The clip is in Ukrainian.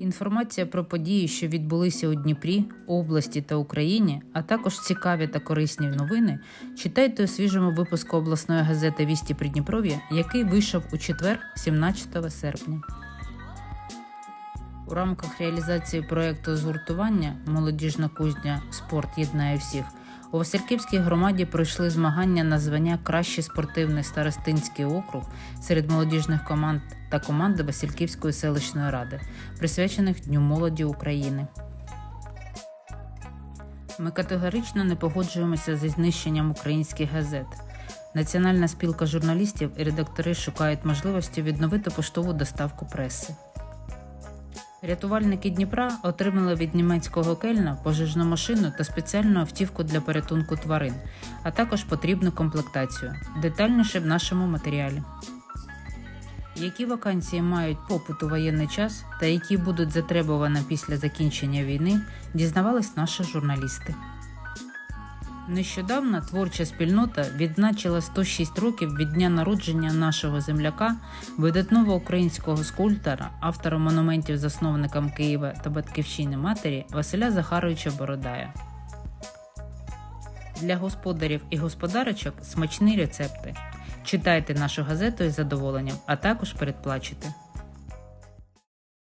Інформація про події, що відбулися у Дніпрі, області та Україні, а також цікаві та корисні новини, читайте у свіжому випуску обласної газети Вісті Придніпров'я, який вийшов у четвер, 17 серпня. У рамках реалізації проєкту згуртування Молодіжна кузня Спорт єднає всіх у Васильківській громаді пройшли змагання на звання Кращий спортивний старостинський округ серед молодіжних команд та команди Васильківської селищної ради, присвячених Дню молоді України. Ми категорично не погоджуємося зі знищенням українських газет. Національна спілка журналістів і редактори шукають можливості відновити поштову доставку преси. Рятувальники Дніпра отримали від німецького кельна пожежну машину та спеціальну автівку для порятунку тварин, а також потрібну комплектацію. Детальніше в нашому матеріалі. Які вакансії мають попит у воєнний час та які будуть затребувані після закінчення війни, дізнавались наші журналісти. Нещодавно творча спільнота відзначила 106 років від дня народження нашого земляка, видатного українського скульптора, автора монументів засновникам Києва та батьківщини матері Василя Захаровича Бородая. Для господарів і господарочок смачні рецепти. Читайте нашу газету із задоволенням, а також передплачуйте.